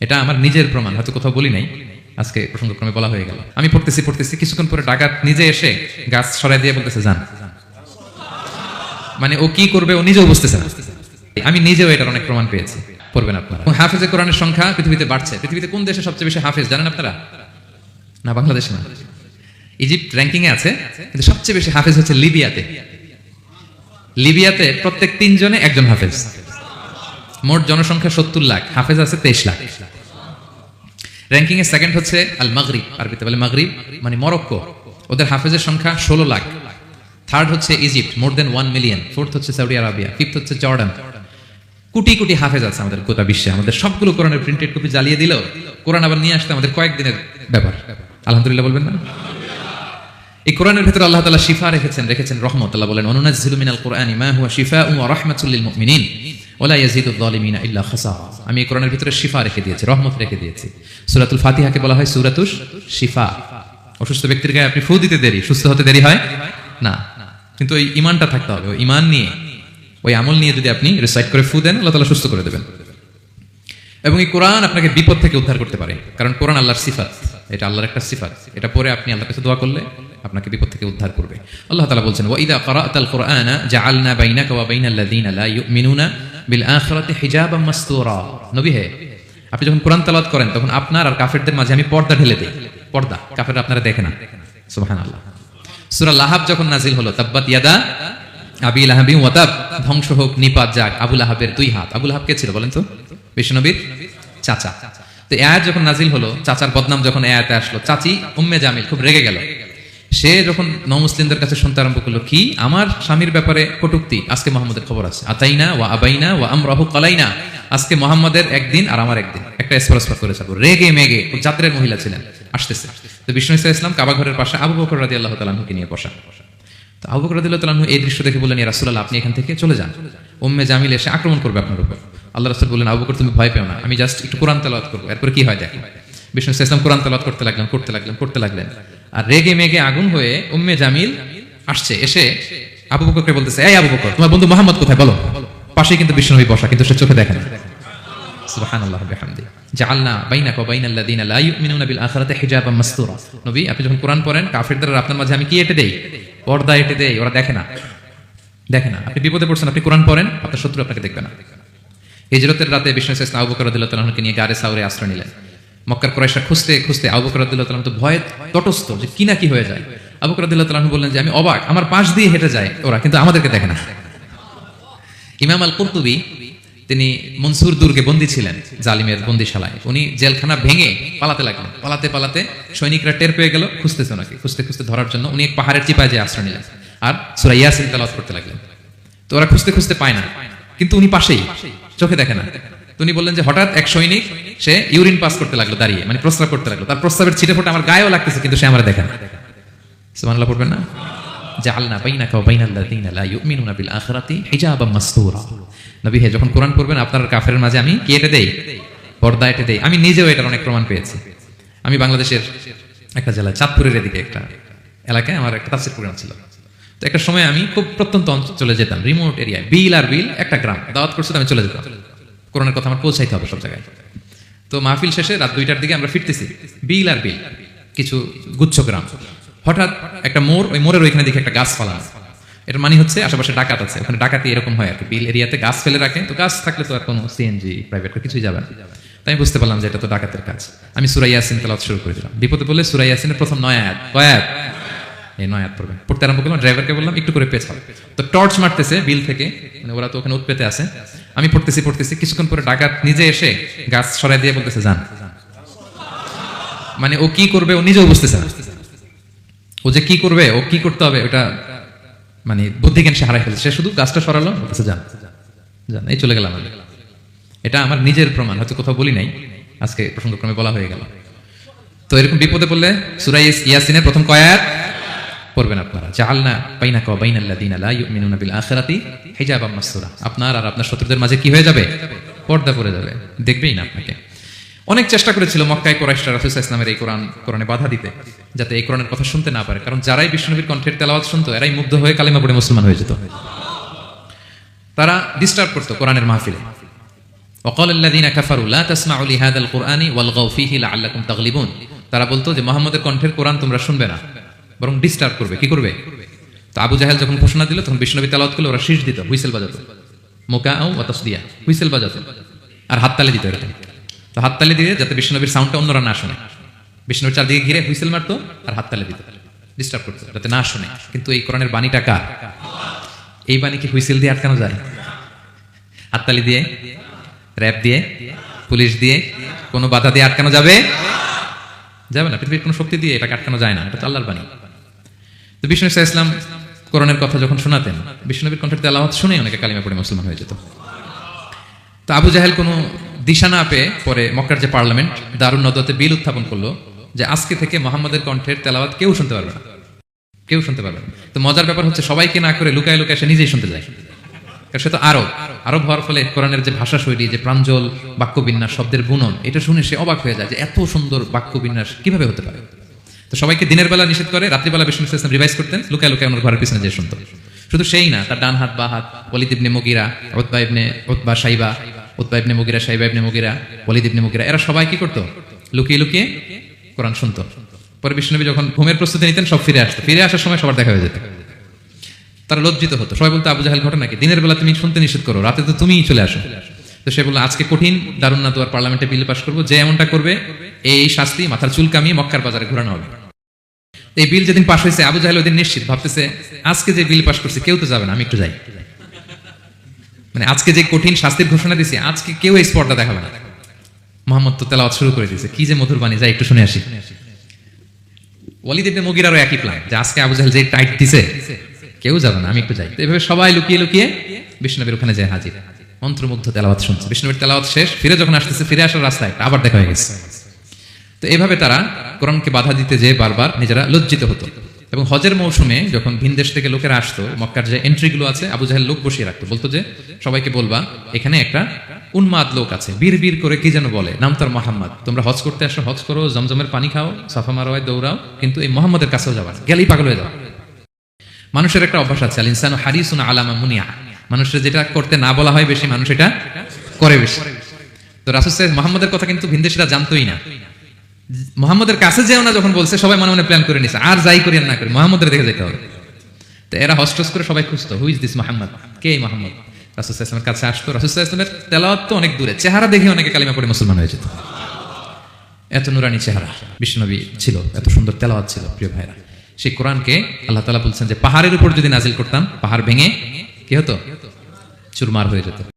এটা আমার নিজের প্রমাণ, হয়তো কোথাও বলি নাই। আজকে প্রসঙ্গক্রমে বলা হয়ে গেল। আমি পড়তেছি পড়তেছি, কিছুক্ষণ পরে ডাকাত নিজে এসে গাছ সরাই দিয়ে বলতেছে যান মানে ও কি করবে ও নিজেও বুঝতেছে না। আমি নিজেও এটার অনেক প্রমাণ পেয়েছি। পড়বেন আপনারা। এবং হাফেজে কোরআনের সংখ্যা পৃথিবীতে বাড়ছে। পৃথিবীতে কোন দেশে সবচেয়ে বেশি হাফেজ, জানেন আপনারা? না, বাংলাদেশে না। ইজিপ্ট র্যাঙ্কিং এ আছে, কিন্তু সবচেয়ে বেশি হাফেজ হচ্ছে লিবিয়াতে। লিবিয়াতে প্রত্যেক তিনজনে একজন হাফেজ। মোট জনসংখ্যা সত্তর লাখ, হাফেজ আছে তেইশ লাখ। র্যাঙ্কিং এ সেকেন্ড হচ্ছে আল মাগরিব আরবিতে বলে মাগরিব মানে মরক্কো। ওদের হাফেজের সংখ্যা ষোলো লাখ। থার্ড হচ্ছে Egypt more than one million fourth হচ্ছে সৌদি আরবিয়া ফিফথ হচ্ছে জর্ডান কোটি কোটি হাফেজ আছে আমাদের গোটা বিশ্বে। আমাদের সবগুলো কোরআনের প্রিন্টেড কপি জ্বালিয়ে দিল। কোরআন আবার নিয়ে আসতে আমাদের কয়েকদিনের ব্যাপার। আলহামদুলিল্লাহ বলবেন না? এই কোরআনের ভেতরে আল্লাহ তাআলা শিফা রেখেছেন রেখেছেন রহমত। আল্লাহ বলেন অনুনাজ্জিলু মিনাল কোরআনি মা হুয়া শিফাউন ওয়া রাহমাতুল লিল মুমিনিন। ইল্লা খাসারা। আমি এই কোরআনের ভিতরে শিফা রেখে দিয়েছি, রহমত রেখে দিয়েছি। সূরাতুল ফাতিহাকে বলা হয় সূরাতুশ শিফা। অসুস্থ ব্যক্তির গায়ে আপনি ফু দিতে দেরি, সুস্থ হতে দেরি হয়? না। কিন্তু ওই ইমানটা থাকতে হবে, ওই ইমান নিয়ে, ওই আমল নিয়ে যদি আপনি রিসাইট করে ফু দেন, আল্লাহ তাআলা সুস্থ করে দেবেন। এবং এই কোরআন আপনাকে বিপদ থেকে উদ্ধার করতে পারে, কারণ কোরআন আল্লাহর সিফাত। এটা আল্লাহর একটা সিফাত। এটা পরে আপনি আল্লাহর কাছে দোয়া করলে আপনাকে বিপদ থেকে উদ্ধার করবে। আল্লাহ তাআলা বলছেন, ওয়া ইদা ক্বারাতাল কুরআনা জাআলনা বাইনাকা ওয়া বাইনাল লাযিনা লা ইউমিনুনা বিল আখিরাতি মাসতুরা। নবী হে, আপনি যখন কোরআন তেলাওয়াত করেন, তখন আপনার আর কাফেরদের মাঝে আমি পর্দা ঢেলে দেই। পর্দা কাফের আপনারা দেখে না। সুবহানাল্লাহ। সূরা লাহাব যখন নাজিল হলো, তাব্বাত ইয়াদা আবি লাহাবি ওয়াতাব ধ্বংস হোক, নিপাত যাক আবুল লাহাবের দুই হাত। আবুল লাহাব কে ছিল বলেন তো? বিষ্ণনবীর চাচা। তো এ আয়াত যখন নাজিল হলো, চাচার বদনাম যখন এ আয়াতে আসলো, চাচি উম্মে জামিল খুব রেগে গেল। সে যখন নমুসলিমদের কাছে শুনতে আরম্ভ করল, কি? আমার স্বামীর ব্যাপারে কটুক্তি। আজকে মোহাম্মদের খবর আছে। আতাইনা ওয়া আবাইনা ওয়া আমরাহু কালাইনা। আজকে মোহাম্মদের একদিন আর আমার একদিন। একটা স্পরস্পর করে যাব রেগে মেগে ও জাত্রের মহিলা ছিলেন। আসতেছে। তো বিষ্ণু ইসা ইসলাম কাবা ঘরের পাশে আবু বকর রাদি আল্লাহ তালাহুকে নিয়ে বসা। তো আবু বকর তাআলা আনহু এই দৃশ্য দেখে বললেন রাসূলুল্লাহ, আপনি এখান থেকে চলে যান। উম্মে জামিল এসে আক্রমণ করবে আপনার উপর। আল্লাহ রাসূল বললেন, আবু বকর, তুমি ভয় পেও না। আমি জাস্ট একটু কোরআন তেলাওয়াত করব। এরপর কি হয় দেখো? বিষ্ণু ইসা ইসলাম কোরআন তেলাওয়াত করতে লাগলেন করতে লাগলেন করতে লাগলেন। আর রেগে মেগে আগুন হয়ে উম্মে জামিল আসছে, এসে আবু বকরকে বলতেছে, এই আবু বকর, তোমার বন্ধু মোহাম্মদ কোথায়? বলো। পাশেই কিন্তু বিষ্ণুনবী বসা, কিন্তু সে চোখে দেখে না। নবী, আপনি যখন কোরআন পড়েন আপনার মাঝে আমি কি এটে দেই? এটে ওরা দেখে না। দেখে না। আপনি বিপদে পড়ছেন, আপনি পড়েন, আপনার শত্রু আপনাকে দেখবে না। হিজরতের রাতে বিষ্ণু ইসলাম আবু বকর রাদিয়াল্লাহু নিয়ে গারে সাউরে আশ্রয় নিলেন। মক্কার কুরাইশরা খুঁজতে খুঁজতে আবু বকর রাদিয়াল্লাহু তো ভয়ে তটস্থ যে কি না কি হয়ে যায়। আবু বকর রাদিয়াল্লাহু বললেন যে, আমি অবাক, আমার পাশ দিয়ে হেঁটে যায় ওরা, কিন্তু আমাদেরকে দেখে না। ইমাম আল কুরতুবি তিনি মনসুর দুর্গে বন্দী ছিলেন, জালিমের বন্দিশালায়। উনি জেলখানা ভেঙে পালাতে লাগলেন। পালাতে পালাতে সৈনিকরা টের পেয়ে গেল, খুঁজতেছে ওনাকে। খুঁজতে খুঁজতে ধরার জন্য উনি পাহাড়ের চিপায় যে আশ্রয় নিলেন আর সুরা ইয়াসিন তালাওয়াত করতে লাগলেন। তো ওরা খুঁজতে খুঁজতে পায় না, কিন্তু উনি পাশেই, চোখে দেখে না। উনি বললেন যে হঠাৎ এক সৈনিক, সে ইউরিন পাস করতে লাগল দাঁড়িয়ে মানে প্রস্রাব করতে লাগল। তার প্রস্রাবের ছিটে ফোটা আমার গায়েও লাগতেছে, কিন্তু সে আমার দেখে না। পড়বেন না? হে, যখন কোরআন পড়বেন, আপনার কাফের মাঝে আমি দেই? দেই। আমি নিজেও অনেক প্রমাণ পেয়েছি। আমি বাংলাদেশের একটা জেলা চাঁদপুরের এদিকে একটা এলাকায় আমার একটা সময় আমি খুব প্রত্যন্ত অঞ্চলে যেতাম, রিমোট এরিয়ায়, বিল আর বিল, একটা গ্রাম। দাওয়াত করছে আমি চলে যেতাম। কোরআনের কথা আমার পৌঁছাইতে হবে সব জায়গায়। তো মাহফিল শেষে রাত দুইটার দিকে আমরা ফিরতেছি। বিল আর বিল, কিছু গুচ্ছ গ্রাম। হঠাৎ একটা মোর ওই মোড়ের ওইখানে দেখে একটা গাছ ফালানো। এটার মানে হচ্ছে আশেপাশে ডাকাত আছে। ওখানে ডাকাতি এরকম হয় আর কি। বিল এরিয়াতে গাছ ফেলে রাখে। তো গাছ থাকলে তো আর কোনো সিএনজি প্রাইভেট কিছুই যাবে না। তাই বুঝতে পারলাম যে এটা তো ডাকাতের কাজ। আমি সুরাই ইয়াসিন তেলাওয়াত শুরু করে দিলাম। বিপদে বলে সুরাই ইয়াসিনের প্রথম নয় আয়াত। কয় আয়াত? এই নয় আয়াত পড়বে। পড়তে আরম্ভ করলাম ড্রাইভারকে বললাম, একটু করে পেছাও তো টর্চ মারতেছে বিল থেকে মানে ওরা তো ওখানে উৎপেতে আছে। আমি পড়তেছি পড়তেছি, কিছুক্ষণ পরে ডাকাত নিজে এসে গাছ সরাই দিয়ে বলতেছে, যান। মানে ও কি করবে, ও নিজেও বুঝতেছে ও যে কি করবে, ও কি করতে হবে, ওটা মানে বুদ্ধি জ্ঞান সে হারাই ফেলছে। সে শুধু গাছটা সরালো, বলতেছে, যান। যান, এই চলে গেলাম এটা আমার নিজের প্রমাণ, হয়তো কোথাও বলি নাই। আজকে প্রসঙ্গক্রমে বলা হয়ে গেল। তো এরকম বিপদে পড়লে সুরাই ইয়াসিনের প্রথম কয়াত পড়বেন আপনারা। যা আল্লাহ বাইনা আল্লাহ দিন আল্লাহ মিনুন আবিল আখেরাতি হিজাব মাসুরা আপনার আর আপনার শত্রুদের মাঝে কি হয়ে যাবে? পর্দা পড়ে যাবে। দেখবেই না আপনাকে। অনেক চেষ্টা করেছিল মক্কায় কোরাইশরা রাফিস ইসলামের এই কোরআন, কোরআনে বাধা দিতে, যাতে এই কোরআনের কথা শুনতে না পারে। কারণ যারাই বিষ্ণুবীর কণ্ঠের তেলাওয়াত শুনতো, এরাই মুগ্ধ হয়ে কালিমা পড়ে মুসলমান হয়ে যেত। তারা ডিস্টার্ব করতো কোরআনের মাহফিলে। অকল আল্লাদিন কাফারু, লা তাসমাউ লিহাদাল কোরআনি ওয়াল গাউফিহি লাআল্লাকুম তাগলিবুন। তারা বলতো যে, মোহাম্মদের কণ্ঠের কোরআন তোমরা শুনবে না। বরং ডিস্টার্ব করবে। কি করবে? তো আবু জাহেল যখন ঘোষণা দিল, তখন বিষ্ণবী তেলাওয়াত করলে ওরা শীষ দিত, হুইসেল বাজাতো। মোকা ও দিয়া হুইসেল বাজাতো। আর হাততালি দিত এরকম। তো হাততালি দিয়ে যাতে বিষ্ণবীর সাউন্ডটা অন্যরা না শোনে। বিষ্ণুর চারদিকে ঘিরে হুইসেল মারতো আর হাততালি দিত। ডিস্টার্ব করতো, যাতে না শোনে। কিন্তু এই কোরআনের বাণীটা কার? এই বাণীকে হুইসেল দিয়ে আটকানো যায়? হাততালি দিয়ে র্যাপ দিয়ে, পুলিশ দিয়ে, কোনো বাধা দিয়ে আটকানো যাবে? যাবে না। পৃথিবীর কোনো শক্তি দিয়ে এটাকে আটকানো যায় না। এটা তো আল্লাহর বাণী। তো বিষ্ণু ইসা ইসলাম কোরআনের কথা যখন শোনাতেন, বিষ্ণুনবীর কণ্ঠের তেলাওয়াত শুনে অনেকে কালিমা পড়ে মুসলমান হয়ে যেত। তো আবু জাহেল কোনো দিশা না পেয়ে পরে মক্কার যে পার্লামেন্ট, দারুণ নদতে বিল উত্থাপন করল যে আজকে থেকে মোহাম্মদের কণ্ঠের তেলাওয়াত কেউ শুনতে পারবে না। কেউ শুনতে পারবে না। তো মজার ব্যাপার হচ্ছে সবাইকে না করে লুকায় লুকায় সে নিজেই শুনতে যায়। কারণ সে তো আরব। আরব হওয়ার ফলে কোরআনের যে ভাষা শৈলী, যে প্রাঞ্জল, বাক্যবিন্যাস, শব্দের বুনন এটা শুনে সে অবাক হয়ে যায় যে এত সুন্দর বাক্যবিন্যাস কীভাবে হতে পারে? তো সবাইকে দিনের বেলা নিষেধ করে রাত্রিবেলা বিষ্ণু ইসলাম রিভাইজ করতেন, লুকায় লুকায় ওনার ঘরের পিছনে যে শুনতো শুধু সেই না, তার ডান হাত, বা হাত ওলিদ ইবনে মুগিরা ওতবা ইবনে ওতবা সাইবা ওতবা ইবনে মুগিরা সাইবা ইবনে মুগিরা ওলিদ ইবনে মুগিরা, এরা সবাই কি করতো? লুকিয়ে লুকিয়ে কোরআন শুনতো। পরে বিষ্ণুনবী যখন ঘুমের প্রস্তুতি নিতেন, সব ফিরে আসতো। ফিরে আসার সময় সবার দেখা হয়ে যেত। তারা লজ্জিত হতো। সবাই বলতো, আবু জাহেল ঘটনা কি? দিনের বেলা তুমি শুনতে নিষেধ করো, রাতে তো তুমিই চলে আসো। তো সে বলল, আজকে কঠিন, দারুণ না তোমার পার্লামেন্টে বিল পাস করব, যে এমনটা করবে, এই শাস্তি মাথার চুল কামিয়ে মক্কার বাজারে ঘোরানো হবে। এই বিল যেদিন পাশ হয়েছে, আবু জাহেল ওদিন নিশ্চিত ভাবতেছে, আজকে যে বিল পাস করছে, কেউ তো যাবে না, আমি একটু যাই। মানে আজকে যে কঠিন শাস্তির ঘোষণা দিছে, আজকে কেউ এই স্পটটা দেখাবে না। মোহাম্মদ তো তেলাওয়াত শুরু করে দিয়েছে, কি যে মধুর বাণী, যাই একটু শুনে আসি। ওয়ালিদ ইবনে মুগিরারও একই প্ল্যান যে আজকে আবু জাহেল যে টাইট দিছে, কেউ যাবে না, আমি একটু যাই। তো এভাবে সবাই লুকিয়ে লুকিয়ে বিষ্ণবীর ওখানে যায় হাজির। মন্ত্রমুগ্ধ তেলাওয়াত শুনছে। বিষ্ণবীর তেলাওয়াত শেষ, ফিরে যখন আসতেছে, ফিরে আসার রাস্তায় আবার দেখা হয়ে গেছে। তো এভাবে তারা কোরআনকে বাধা দিতে যেয়ে বারবার নিজেরা লজ্জিত হতো। এবং হজের মৌসুমে যখন ভিন দেশ থেকে লোকেরা আসতো, মক্কার যে এন্ট্রিগুলো আছে, আবু জাহেল লোক বসিয়ে রাখতো। বলতো যে, সবাইকে বলবা, এখানে একটা উন্মাদ লোক আছে, বীর বীর করে কি যেন বলে, নাম তার মোহাম্মদ। তোমরা হজ করতে আসো, হজ করো, জমজমের পানি খাও, সাফা মারোয় দৌড়াও, কিন্তু এই মোহাম্মদের কাছেও যাবা না। গেলেই পাগল হয়ে যাও মানুষের একটা অভ্যাস আছে ইনসানু হারিসুন আলামা মুনিয়া। মানুষের যেটা করতে না বলা হয় বেশি, মানুষ এটা করে বেশি। তো রাসুল মোহাম্মদের কথা কিন্তু ভিন ভিনদেশিরা জানতোই না। মোহাম্মদের কাছে যেও না যখন বলছে, সবাই মনে মনে প্ল্যান করে নিছে, আর যাই করি না করি, মোহাম্মদের দেখে যেতে হবে। তো এরা হস্টস করে সবাই খুঁজতো হুইজ দিস মোহাম্মদ কে মোহাম্মদ? রাসুল কাছে আসতো, রাসুল তেলাওয়াত তো অনেক দূরে, চেহারা দেখে অনেকে কালিমা পড়ে মুসলমান হয়ে যেত। এত নুরানি চেহারা বিষ্ণনবী ছিল, এত সুন্দর তেলাওয়াত ছিল, প্রিয় ভাইরা সেই কোরআনকে আল্লাহ তালা বলছেন যে, পাহাড়ের উপর যদি নাজিল করতাম, পাহাড় ভেঙে কি হতো? চুরমার হয়ে যেত।